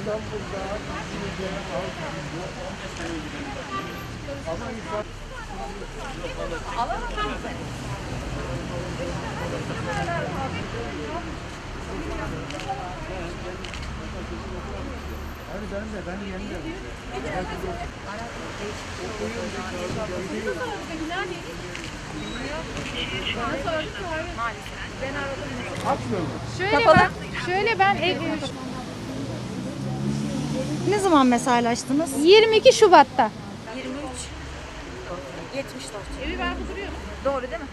İstanbul'da, İzmir'de, Ankara'da 15 sene önce Ama insan Hadi ben de, ben yeniyorum. Açmıyor mu? Şöyle ben, şöyle ben ev- Ne zaman mesailaştınız? 22 Şubat'ta. 23 74. Evi ben duruyorum. Doğru değil mi?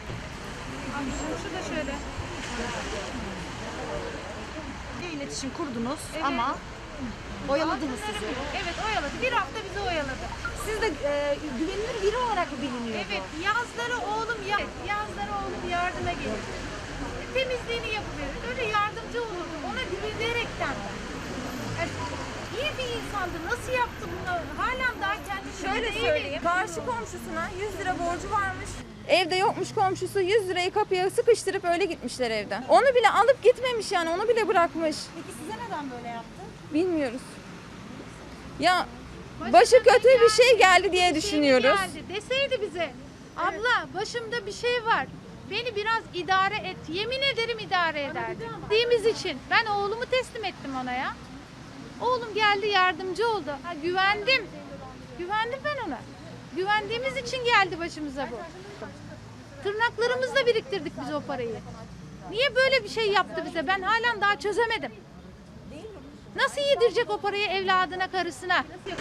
Şu da şöyle. Bir iletişim kurdunuz ama oyaladınız sizi. Evet oyaladı. Bir hafta bizi oyaladı. Siz de e, güvenilir biri olarak mı biliniyordu? Evet yazları oğlum ya yazları oğlum yardıma gelir. Temizliğini yapıverir. Öyle yardımcı olurdu. Ona güvenerekten. Yani iyi bir insandı. Nasıl yaptı bunu? Halen daha kendisi Şöyle söyleyeyim. Karşı komşusuna 100 lira borcu varmış. Evde yokmuş komşusu 100 lirayı kapıya sıkıştırıp öyle gitmişler evden. Onu bile alıp gitmemiş yani onu bile bırakmış. Peki size neden böyle yaptı? Bilmiyoruz. Ya başı kötü bir şey geldi diye düşünüyoruz. Geldi. Deseydi bize abla başımda bir şey var. Beni biraz idare et. Yemin ederim idare ederdi. Dediğimiz için ben oğlumu teslim ettim ona ya. Oğlum geldi yardımcı oldu. Ha, güvendim. Güvendim ben ona. Güvendiğimiz için geldi başımıza bu. Tırnaklarımızla biriktirdik biz o parayı. Niye böyle bir şey yaptı bize? Ben halen daha çözemedim. Nasıl yedirecek o parayı evladına, karısına? Ee,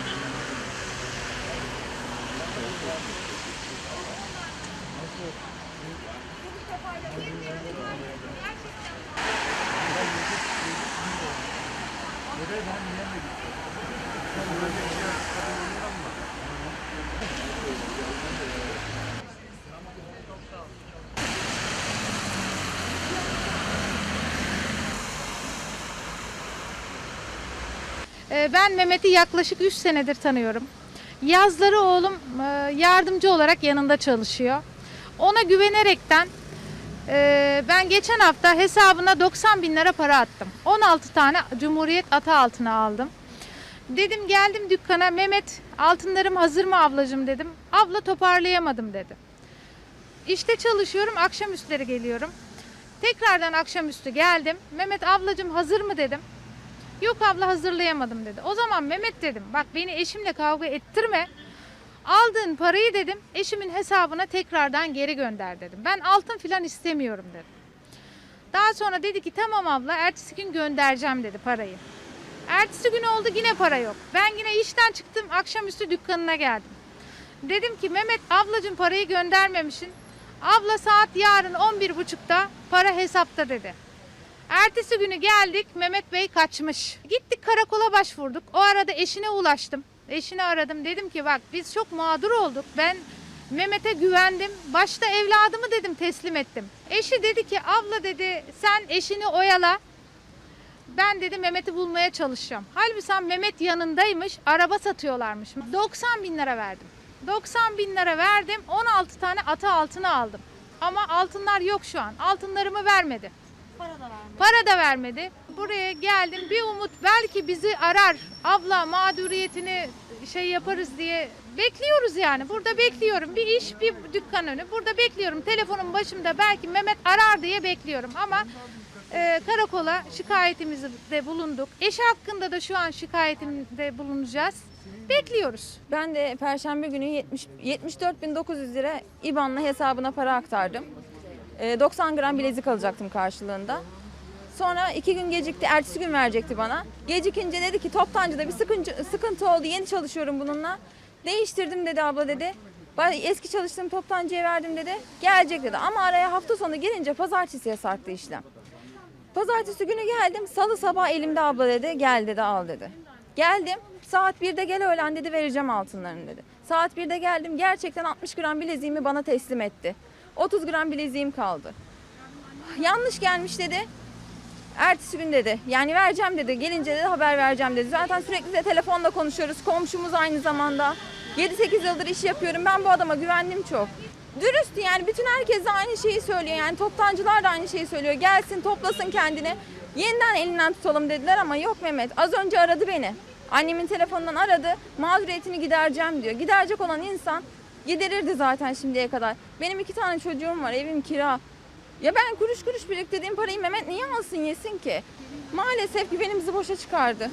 Ben Mehmet'i yaklaşık 3 senedir tanıyorum. Yazları oğlum e, yardımcı olarak yanında çalışıyor. Ona güvenerekten e, ben geçen hafta hesabına 90 bin lira para attım. 16 tane Cumhuriyet atı altına aldım. Dedim geldim dükkana Mehmet altınlarım hazır mı ablacığım dedim. Abla toparlayamadım dedi. İşte çalışıyorum akşamüstleri geliyorum. Tekrardan akşamüstü geldim. Mehmet ablacığım hazır mı dedim. Yok abla hazırlayamadım dedi. O zaman Mehmet dedim bak beni eşimle kavga ettirme. Aldığın parayı dedim eşimin hesabına tekrardan geri gönder dedim. Ben altın filan istemiyorum dedim. Daha sonra dedi ki tamam abla ertesi gün göndereceğim dedi parayı. Ertesi gün oldu yine para yok. Ben yine işten çıktım akşamüstü dükkanına geldim. Dedim ki Mehmet ablacığım parayı göndermemişsin. Abla saat yarın 11.30'da para hesapta dedi. Ertesi günü geldik Mehmet Bey kaçmış. Gittik karakola başvurduk. O arada eşine ulaştım. Eşini aradım. Dedim ki bak biz çok mağdur olduk. Ben Mehmet'e güvendim. Başta evladımı dedim teslim ettim. Eşi dedi ki abla dedi sen eşini oyala. Ben dedi Mehmet'i bulmaya çalışacağım. Halbuki Mehmet yanındaymış. Araba satıyorlarmış. 90 bin lira verdim. 90 bin lira verdim. 16 tane atı altına aldım. Ama altınlar yok şu an. Altınlarımı vermedi. Para da vermedi. Para da vermedi. Buraya geldim bir umut belki bizi arar. Abla mağduriyetini şey yaparız diye bekliyoruz yani. Burada bekliyorum. Bir iş, bir dükkan önü. Burada bekliyorum. Telefonun başımda belki Mehmet arar diye bekliyorum ama e, karakola şikayetimizi de bulunduk. Eşi hakkında da şu an şikayetimde bulunacağız. Bekliyoruz. Ben de perşembe günü 70 74.900 lira IBAN'la hesabına para aktardım. Ee, 90 gram bilezik alacaktım karşılığında. Sonra iki gün gecikti, ertesi gün verecekti bana. Gecikince dedi ki toptancıda bir sıkıntı, sıkıntı oldu, yeni çalışıyorum bununla. Değiştirdim dedi abla dedi. Eski çalıştığım toptancıya verdim dedi. Gelecek dedi ama araya hafta sonu gelince pazartesiye sarktı işlem. Pazartesi günü geldim. Salı sabah elimde abla dedi. Gel dedi al dedi. Geldim. Saat 1'de gel öğlen dedi vereceğim altınlarını dedi. Saat 1'de geldim. Gerçekten 60 gram bileziğimi bana teslim etti. 30 gram bileziğim kaldı. Yanlış gelmiş dedi. Ertesi gün dedi. Yani vereceğim dedi. Gelince dedi haber vereceğim dedi. Zaten sürekli de telefonla konuşuyoruz. Komşumuz aynı zamanda. 7-8 yıldır iş yapıyorum. Ben bu adama güvendim çok. Dürüst yani bütün herkes de aynı şeyi söylüyor. Yani toptancılar da aynı şeyi söylüyor. Gelsin toplasın kendini. Yeniden elinden tutalım dediler ama yok Mehmet. Az önce aradı beni. Annemin telefonundan aradı. Mağduriyetini gidereceğim diyor. Giderecek olan insan giderirdi zaten şimdiye kadar. Benim iki tane çocuğum var. Evim kira. Ya ben kuruş kuruş biriktirdiğim parayı Mehmet niye alsın yesin ki? Maalesef güvenimizi boşa çıkardı.